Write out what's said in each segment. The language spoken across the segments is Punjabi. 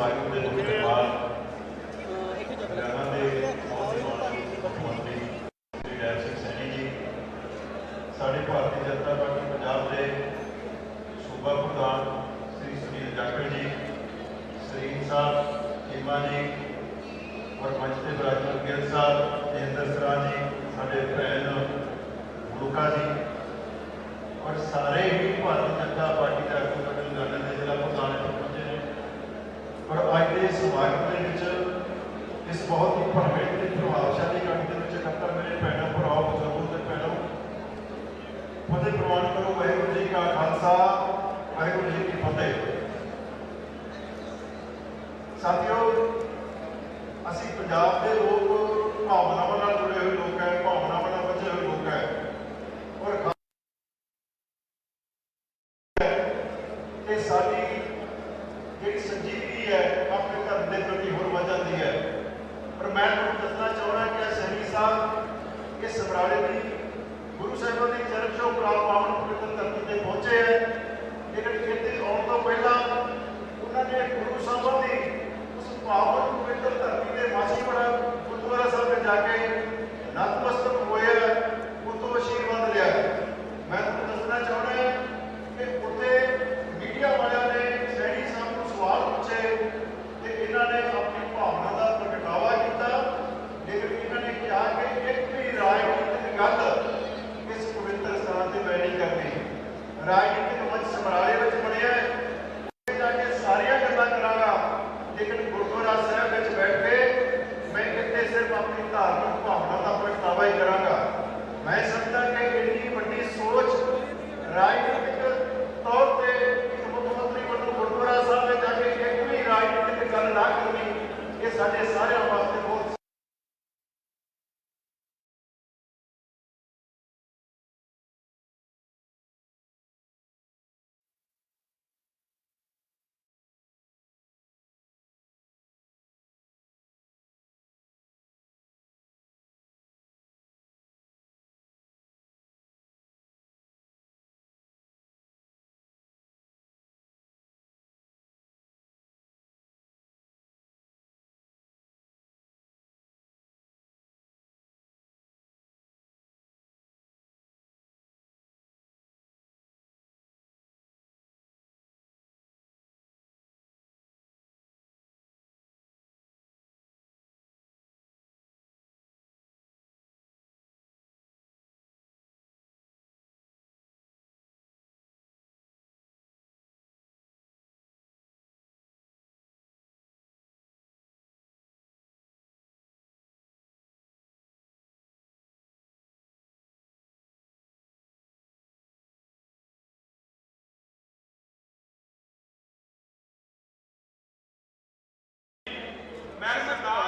vai complementar. ਸਾਡੇ ਇਸ ਵਾਕ ਦੇ ਵਿੱਚ ਇਸ ਬਹੁਤ ਹੀ ਪ੍ਰਭਾਵਿਤ ਤੇ ਪ੍ਰਭਾਵਸ਼ਾਲੀ ਘਟ ਦੇ ਵਿੱਚ 71 ਮੇਰੇ ਭੈਣਾਂ ਭਰਾਓ ਬਜ਼ੁਰਗੋ ਤੇ ਭੈਣੋ ਫਤਿਹ ਪ੍ਰਵਾਨ ਕਰੋ, ਵਾਹਿਗੁਰੂ ਜੀ ਕਾ ਖਾਲਸਾ, ਵਾਹਿਗੁਰੂ ਜੀ ਕੀ ਫਤਿਹ। ਸਾਥੀਓ, ਅਸੀਂ ਪੰਜਾਬ ਦੇ ਲੋਕ ਭਾਵਨਾਵਾਂ ਨਾਲ necessária Madison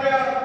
Colombia.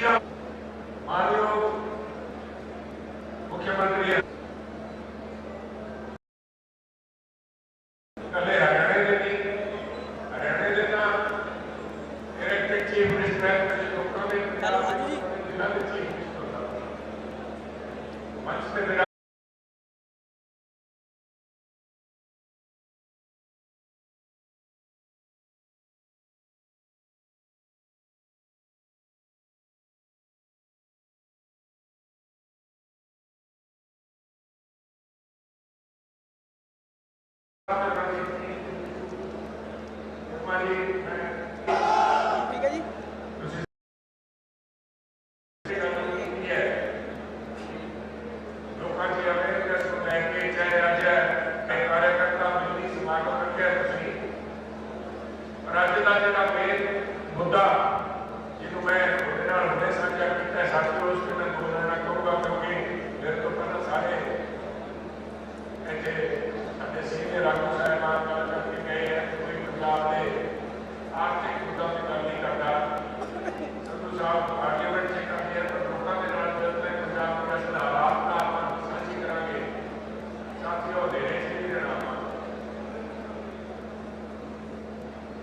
Yeah. हमारी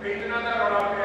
Take another round.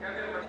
Gracias.